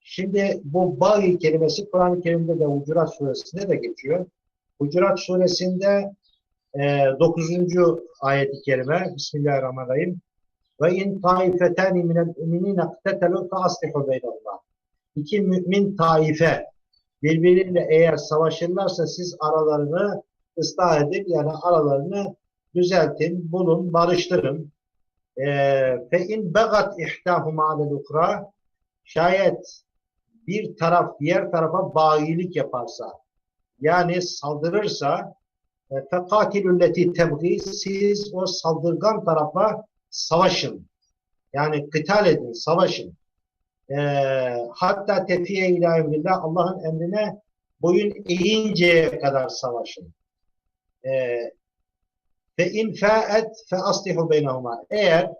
Şimdi bu bağ kelimesi Kur'an-ı Kerim'de de Hucurat suresinde de geçiyor. Hucurat suresinde e, 9. ayet-i kerime Bismillahirrahmanirrahim ve in taifetani minel müminine iktetelu fe aslihu beynehuma. İki mümin taife birbiriyle eğer savaşırlarsa siz aralarını ıslah edin yani aralarını düzeltin, bulun, barıştırın. Fe in begat ihtahuma alel ukra şayet bir taraf diğer tarafa bayilik yaparsa yani saldırırsa fekatilülleti tebgi siz o saldırgan tarafa savaşın. Yani kıtal edin, savaşın. E, hatta tefiye ila Allah'ın emrine boyun eğinceye kadar savaşın. E, fe in fa'et fe aslihu beynehuma. Eğer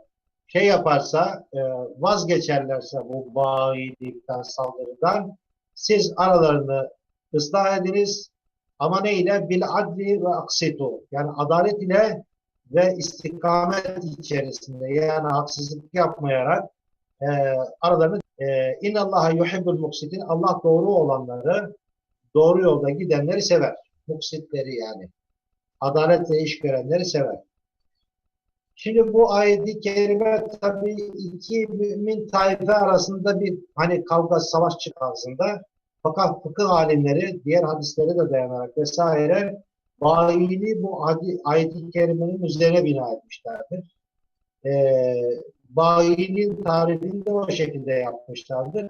şey yaparsa, e, vazgeçerlerse bu bayilikten, saldırıdan siz aralarını ıslah ediniz ama ne ile? Bil adli ve aksitu. Yani adalet ile ve istikamet içerisinde yani haksızlık yapmayarak e, aralarını e, inallaha yuhibbul muksitin Allah doğru olanları doğru yolda gidenleri sever. Muksitleri yani. Adaletle iş görenleri sever. Şimdi bu ayet-i kerime tabii iki mümin taife arasında bir hani kavga savaş çıkarsında fakat fıkıh alimleri diğer hadislere de dayanarak vesaire bayiliği bu ayet-i kerimenin üzerine bina etmişlerdir. Ee, bayiliğin tarifini de o şekilde yapmışlardır.